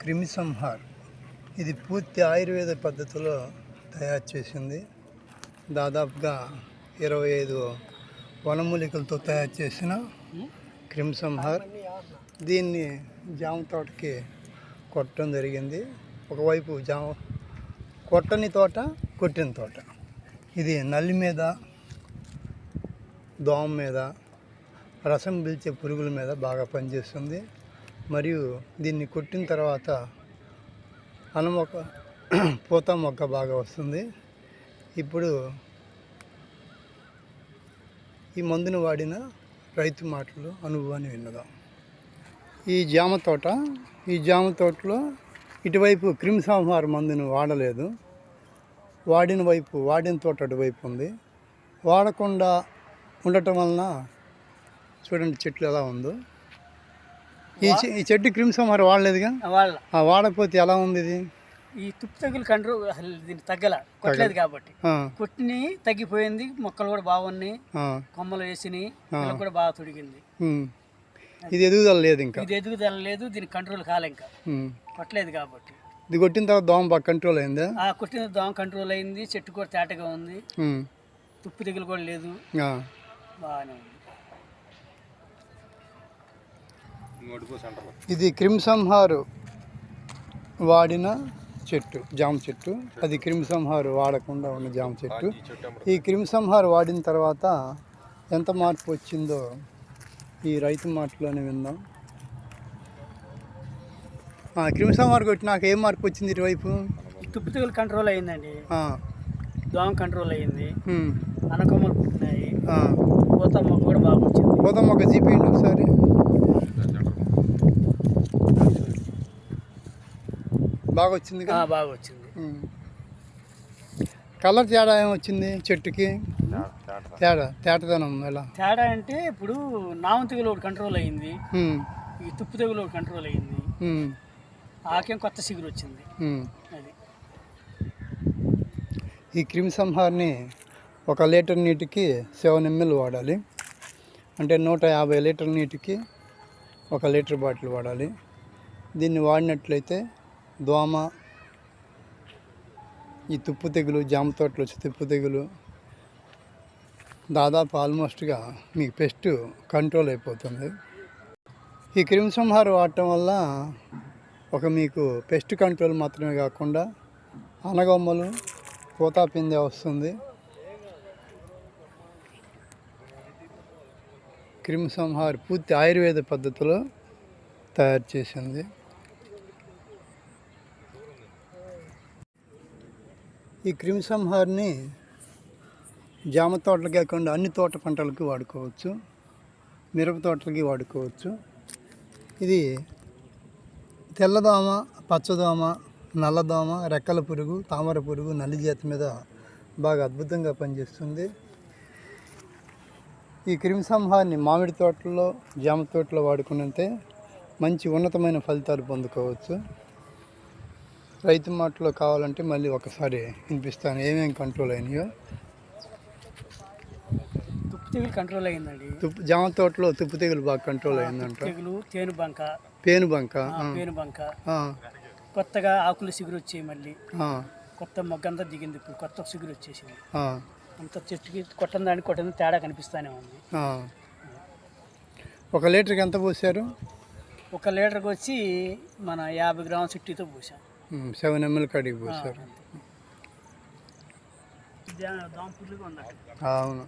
క్రిమిసంహార్. ఇది పూర్తి ఆయుర్వేద పద్ధతిలో తయారు చేసింది. దాదాపుగా ఇరవై ఐదు వనమూలికలతో తయారు చేసిన క్రిమిసంహార్. దీన్ని జామ తోటకి కొట్టడం జరిగింది. ఒకవైపు జామ కొట్టని తోట కొట్టిన తోట. ఇది నల్లి మీద దోమ మీద రసం పీల్చే పురుగుల మీద బాగా పనిచేస్తుంది. మరియు దీన్ని కొట్టిన తర్వాత అనమొక్క పూత మొక్క బాగా వస్తుంది. ఇప్పుడు ఈ మందును వాడిన రైతు మాటలు అనుభవాన్ని విన్నదాం ఈ జామ తోట ఈ జామ తోటలో ఇటువైపు క్రిమిసంహార మందును వాడలేదు. వాడిన వైపు వాడిన తోట అటువైపు ఉంది. వాడకుండా ఉండటం వలన చూడండి చెట్లు ఎలా ఉందో. ఈ చె- ఈ చెట్టు క్రిమిసంహారం వాడలేదుగా? వాళ్ళ వాడకపోతే ఎలా ఉంది ఇది? ఈ తుప్పు తగులు కంట్రోల్ అసలు దీన్ని తగ్గల కొట్టలేదు కాబట్టి. కొట్టిని తగ్గిపోయింది మొక్కలు కూడా బాగున్నాయి కొమ్మలు వేసినాయి కూడా బాగా తొడిగింది. ఇది ఎదుగుదల లేదు ఇంకా? ఇది ఎదుగుదల లేదు దీని కంట్రోల్ కాలే ఇంకా. కొట్టలేదు కాబట్టి. ఇది కొట్టిన తర్వాత దోమ బాగా కంట్రోల్ అయిందా? ఆ కొట్టిన దోమ కంట్రోల్ అయింది చెట్టు కూడా తేటగా ఉంది. తుప్పు తెగులు కూడా లేదు. బాగానే ఉంది. ఇది క్రిమిసంహారు వాడిన చెట్టు జామ చెట్టు. అది క్రిమిసంహారు వాడకుండా ఉన్న జామ చెట్టు. ఈ క్రిమిసంహారు వాడిన తర్వాత ఎంత మార్పు వచ్చిందో ఈ రైతు మాటలోనే విందాం. ఆ, క్రిమిసంహారు కొట్టినాక ఏం మార్పు వచ్చింది ఇటువైపు? ఈ తుప్పు తెగులు కంట్రోల్ అయిందండి ఆ, దోమ కంట్రోల్ అయింది అనకొమ్మలు పుట్టినాయి. ఆ. పూత మొక్క కూడా బాగా వచ్చింది. పోదాం ఒక జీపీయండి ఒకసారి. బాగా వచ్చింది బాగా వచ్చింది. కలర్ తేడా ఏమొచ్చింది చెట్టుకి? తేడా తేటదనం ఎలా? తేడా అంటే ఇప్పుడు నావం తెగులు ఒకటి కంట్రోల్ అయింది. ఈ తుప్పు తెగులు ఒకటి కంట్రోల్ అయింది. ఆకేం కొత్త సిగురు వచ్చింది. అది. ఈ క్రిమి సంహార్ని ఒక లీటర్ నీటికి సెవెన్ ఎంఎల్ వాడాలి. అంటే నూట యాభై లీటర్ నీటికి ఒక లీటర్ బాటిల్ వాడాలి. దీన్ని వాడినట్లయితే దోమ ఈ తుప్పు తెగులు జామ తోటలు వచ్చే తుప్పు తెగులు దాదాపు ఆల్మోస్ట్గా మీకు పెస్ట్ కంట్రోల్ అయిపోతుంది. ఈ క్రిమిసంహారం వాడటం వల్ల ఒక మీకు పెస్ట్ కంట్రోల్ మాత్రమే కాకుండా అనగొమ్మలు పూతా పిందె వస్తుంది క్రిమిసంహార పూర్తి ఆయుర్వేద పద్ధతిలో తయారు చేసింది. ఈ క్రిమిసంహారిని జామ తోటలు కాకుండా అన్ని తోట పంటలకు వాడుకోవచ్చు మిరప తోటలకి వాడుకోవచ్చు. ఇది తెల్లదోమ పచ్చదోమ నల్లదోమ రెక్కల పురుగు తామర పురుగు నల్లి జాతి మీద బాగా అద్భుతంగా పనిచేస్తుంది. ఈ క్రిమిసంహారిని మామిడి తోటల్లో జామ తోటలో వాడుకున్నంతే మంచి ఉన్నతమైన ఫలితాలు పొందుకోవచ్చు. రైతు మాటలో కావాలంటే మళ్ళీ ఒకసారి వినిపిస్తాను. ఏమేమి కంట్రోల్ అయినాయో? తుప్పు తెగులు కంట్రోల్ అయిందండి. తుప్పు జామ తోటలో తుప్పు తెగులు బాగా కంట్రోల్ అయిందంట. తెగులు తేను బంక. పేను బంక పేను బంక. కొత్తగా ఆకులు సిగురు వచ్చాయి మళ్ళీ. కొత్త మొగ్గ అంతా దిగింది ఇప్పుడు కొత్త సిగురు వచ్చేసింది. అంత చెట్టుకి కొట్టని దానికి కొట్టని తేడా కనిపిస్తానే ఉంది. ఒక లీటర్కి ఎంత పోసారు ఒక లీటర్కి వచ్చి మన యాభై గ్రాముల చుట్టీతో పోసాం సెవెన్ ఎంఎల్ దోమపుల్లుగా ఉన్నట్టు అవును.